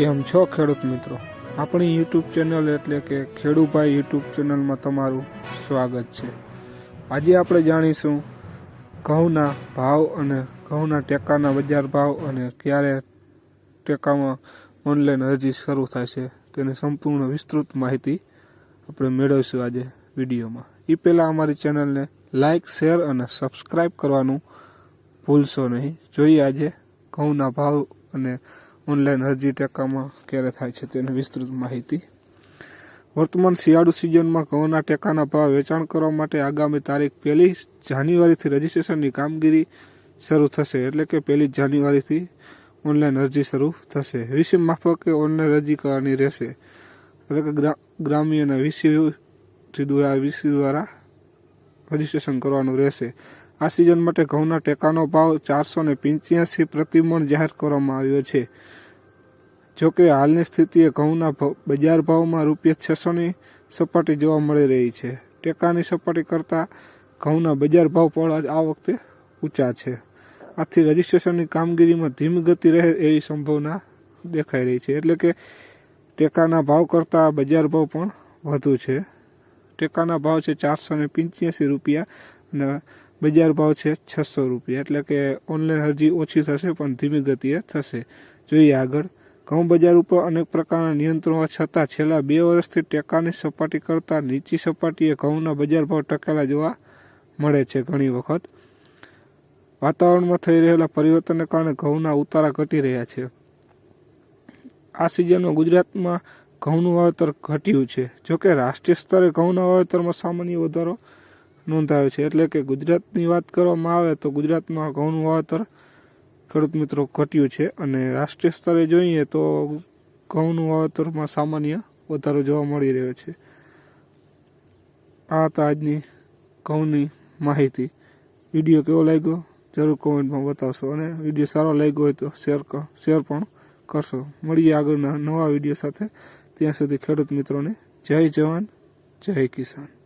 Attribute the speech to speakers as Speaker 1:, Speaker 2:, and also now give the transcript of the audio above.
Speaker 1: કેમ છો ખેડૂત મિત્રો? આપણી યુટ્યુબ ચેનલ એટલે કે ખેડૂભાઈ યુટ્યુબ ચેનલમાં તમારું સ્વાગત છે. આજે આપણે જાણીશું ઘઉંના ભાવ અને ઘઉંના ટેકાના બજાર ભાવ અને ક્યારે ટેકામાં ઓનલાઈન અરજી શરૂ થાય છે તેની સંપૂર્ણ વિસ્તૃત માહિતી આપણે મેળવીશું આજે વિડીયોમાં. એ પહેલાં અમારી ચેનલને લાઇક શેર અને સબસ્ક્રાઈબ કરવાનું ભૂલશો નહીં. જોઈએ આજે ઘઉંના ભાવ અને ઓનલાઈન અરજી ટેકામાં ક્યારે થાય છે તેની વિસ્તૃત માહિતી. વર્તમાન શિયાળુ સિઝનમાં ઘઉંના ટેકાના ભાવ વેચાણ કરવા માટે આગામી તારીખ પહેલી જાન્યુઆરીથી રજીસ્ટ્રેશનની કામગીરી શરૂ થશે, એટલે કે પહેલી જાન્યુઆરીથી ઓનલાઈન અરજી શરૂ થશે. વીસી માફકે ઓનલાઈન અરજી કરવાની રહેશે, એટલે કે ગ્રા- ગ્રામ્ય અને વીસી દ્વારા વીસી દ્વારા રજીસ્ટ્રેશન કરવાનું રહેશે. આ સિઝન માટે ઘઉંના ટેકાનો ભાવ ચારસો ને પંચ્યાસી પ્રતિમણ જાહેર કરવામાં આવ્યો છે. જોકે હાલની સ્થિતિએ ઘઉંના બજાર ભાવમાં રૂપિયા છસોની સપાટી જોવા મળી રહી છે. ટેકાની સપાટી કરતાં ઘઉંના બજાર ભાવ પણ આ વખતે ઊંચા છે. આથી રજીસ્ટ્રેશનની કામગીરીમાં ધીમી ગતિ રહે એવી સંભાવના દેખાઈ રહી છે. એટલે કે ટેકાના ભાવ કરતાં બજાર ભાવ પણ વધુ છે. ટેકાના ભાવ છે ચારસો ને પંચ્યાસી રૂપિયા અને બજાર ભાવ છે છસો રૂપિયા. એટલે કે ઓનલાઈન અરજી ઓછી થશે પણ ધીમી ગતિએ થશે. જોઈએ આગળ ઘઉં બજાર ઉપર અનેક પ્રકારના નિયંત્રણો છતાં છેલ્લા બે વર્ષથી ટેકાની સપાટી કરતાં નીચી સપાટીએ ઘઉંના બજાર ભાવ ટકેલા જોવા મળે છે ઘણી વખત. વાતાવરણમાં થઈ રહેલા પરિવર્તનને કારણે ઘઉંના ઉતારા ઘટી રહ્યા છે. આ સિઝનમાં ગુજરાતમાં ઘઉંનું વાવેતર ઘટ્યું છે. જોકે રાષ્ટ્રીય સ્તરે ઘઉંના વાવેતરમાં સામાન્ય વધારો નોંધાયો છે. એટલે કે ગુજરાતની વાત કરવામાં આવે તો ગુજરાતમાં ઘઉંનું વાવેતર ખેડૂત મિત્રો, ઘટ્યું છે અને રાષ્ટ્રીય સ્તરે જોઈએ તો ઘઉંનું વાવેતરમાં સામાન્ય વધારો જોવા મળી રહ્યો છે. આ હતા આજની ઘઉંની માહિતી. વીડિયો કેવો લાગ્યો? જરૂર કોમેન્ટમાં બતાવશો અને વીડિયો સારો લાગ્યો હોય તો શેર શેર પણ કરશો. મળીએ આગળના નવા વીડિયો સાથે. ત્યાં સુધી ખેડૂત મિત્રોને જય જવાન, જય કિસાન.